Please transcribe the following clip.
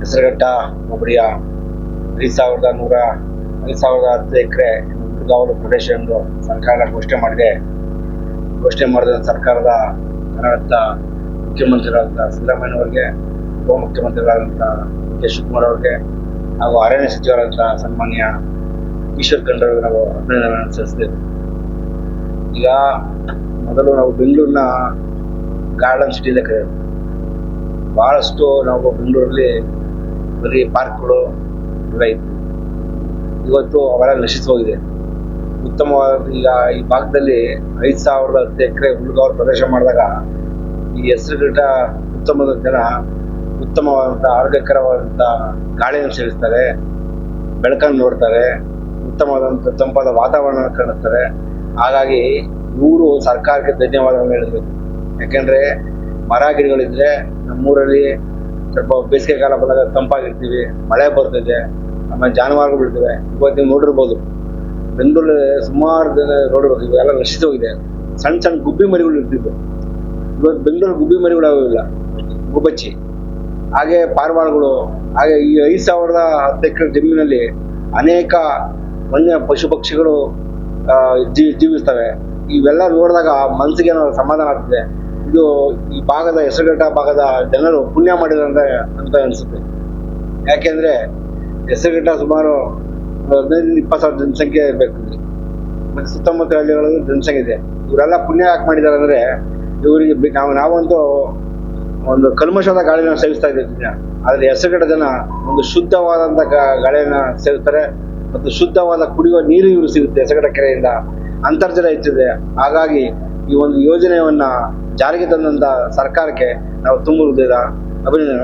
ಹೆಸರುಘಟ್ಟ ಹೋಬಳಿಯ ಐದು ಸಾವಿರದ ನೂರ, ಐದು ಸಾವಿರದ ಹತ್ತು ಎಕರೆ ಹುಡುಗಾವಲು ಪ್ರದೇಶ ಎಂದು ಸರ್ಕಾರ ಘೋಷಣೆ ಮಾಡಿದೆ. ಘೋಷಣೆ ಮಾಡಿದ ಸರ್ಕಾರದ ಕನ್ನಡದ ಮುಖ್ಯಮಂತ್ರಿಗಳಾದಂಥ ಸಿದ್ದರಾಮಯ್ಯನವರಿಗೆ ಉಪಮುಖ್ಯಮಂತ್ರಿಗಳಾದಂಥ ಕೆ. ಶಿವಕುಮಾರ್ ಅವರಿಗೆ ಹಾಗೂ ಅರಣ್ಯ ಸಚಿವರಾದಂಥ ಸನ್ಮಾನ್ಯ ಈಶ್ವರ್ ಖಂಡ್ರವರಿಗೆ ನಾವು ಅಭಿನಂದನೆಗಳನ್ನು ಸಲ್ಲಿಸಿದ್ದೇವೆ ಈಗ ಮೊದಲು ನಾವು ಬೆಂಗಳೂರಿನ ಗಾರ್ಡನ್ ಸಿಟಿ ಅಂತ ಕರೆಯೋದು. ಬಹಳಷ್ಟು ನಾವು ಬೆಂಗಳೂರಲ್ಲಿ ಬರೀ ಪಾರ್ಕ್ಗಳು ಎಲ್ಲ ಇತ್ತು. ಇವತ್ತು ಅವೆಲ್ಲ ನಶಿಸಿ ಹೋಗಿದೆ. ಉತ್ತಮವಾದ ಈಗ ಈ ಭಾಗದಲ್ಲಿ ಐದು ಸಾವಿರದ ಹತ್ತು ಎಕರೆ ಹುಡುಗಾವಲು ಪ್ರದೇಶ ಮಾಡಿದಾಗ ಈ ಹೆಸರುಘಟ್ಟ ಉತ್ತಮದ ಜನ, ಉತ್ತಮವಾದಂಥ ಆರೋಗ್ಯಕರವಾದಂಥ ಗಾಳಿಯನ್ನು ಸೇವಿಸ್ತಾರೆ, ಬೆಳಕನ್ನು ನೋಡ್ತಾರೆ, ಉತ್ತಮವಾದಂಥ ತಂಪಾದ ವಾತಾವರಣ ಕಾಣಿಸ್ತಾರೆ ಹಾಗಾಗಿ ಇವರು ಸರ್ಕಾರಕ್ಕೆ ಧನ್ಯವಾದಗಳನ್ನು ಹೇಳಬೇಕು. ಯಾಕೆಂದ್ರೆ ಮರ ಗಿಡಗಳಿದ್ರೆ ನಮ್ಮೂರಲ್ಲಿ ಸ್ವಲ್ಪ ಬೇಸಿಗೆ ಕಾಲ ಬಂದಾಗ ತಂಪಾಗಿರ್ತೀವಿ, ಮಳೆ ಬರ್ತಿದೆ ಆಮೇಲೆ ಜಾನುವಾರುಗಳು ಬಿಡ್ತವೆ ಇವತ್ತು ನೋಡಿರ್ಬೋದು ಬೆಂಗಳೂರು ಸುಮಾರು ಜನ ನೋಡಿರ್ಬೋದು ಇವೆಲ್ಲ ಹೋಗಿದೆ. ಸಣ್ಣ ಸಣ್ಣ ಗುಬ್ಬಿ ಮರಿಗಳು ಇರ್ತಿದ್ವು. ಇವತ್ತು ಬೆಂಗಳೂರು ಗುಬ್ಬಿ ಮರಿಗಳು ಇಲ್ಲ. ಗುಬ್ಬಚ್ಚಿ. ಹಾಗೆ ಪಾರಿವಾಳಗಳು, ಹಾಗೆ ಈ ಐದು ಸಾವಿರದ ಹತ್ತು ಎಕರೆ ಜಮೀನಲ್ಲಿ ಅನೇಕ ವನ್ಯ ಪಶು ಪಕ್ಷಿಗಳು ಜೀವಿಸ್ತವೆ. ಇವೆಲ್ಲ ನೋಡಿದಾಗ ಮನಸ್ಸಿಗೆ ಸಮಾಧಾನ ಆಗ್ತದೆ? ಇದು ಈ ಭಾಗದ ಹೆಸರುಘಟ್ಟ ಭಾಗದ ಜನರು ಪುಣ್ಯ ಮಾಡಿದಂತ ಅಂತ ಅನಿಸುತ್ತೆ. ಯಾಕೆಂದ್ರೆ ಹೆಸರುಘಟ್ಟ ಸುಮಾರು ಹದಿನೈದರಿಂದ ಹದಿನೈದು ಇಪ್ಪತ್ತು ಸಾವಿರ ಜನಸಂಖ್ಯೆ ಇರಬೇಕು ಮತ್ತು ಮತ್ತೆ ಸುತ್ತಮುತ್ತ ಹಳ್ಳಿಗಳಲ್ಲಿ ಜನಸಂಖ್ಯೆ ಇದೆ. ಇವರೆಲ್ಲ ಪುಣ್ಯ ಯಾಕೆ ಮಾಡಿದ್ದಾರೆ ಅಂದ್ರೆ ಇವರಿಗೆ ನಾವು ನಾವಂತೂ ಒಂದು ಕಲ್ಮಶವಾದ ಗಾಳಿನ ಸೇವಿಸ್ತಾ ಇದ್ದೀವಿ ದಿನ ಆದ್ರೆ ಹೆಸರುಘಟ್ಟ ಜನ ಒಂದು ಶುದ್ಧವಾದಂಥ ಗಾಳಿಯನ್ನ ಸೇವಿಸ್ತಾರೆ ಮತ್ತು ಶುದ್ಧವಾದ ಕುಡಿಯುವ ನೀರು ಇವರು ಸಿಗುತ್ತೆ ಹೆಸರುಘಟ್ಟ ಕೆರೆಯಿಂದ. ಅಂತರ್ಜಲ ಹೆಚ್ಚಿದೆ. ಹಾಗಾಗಿ ಈ ಒಂದು ಯೋಜನೆಯನ್ನ ಜಾರಿಗೆ ತಂದಂತ ಸರ್ಕಾರಕ್ಕೆ ನಾವು ತುಂಬ ಹೃದಯದ ಅಭಿನಂದನೆ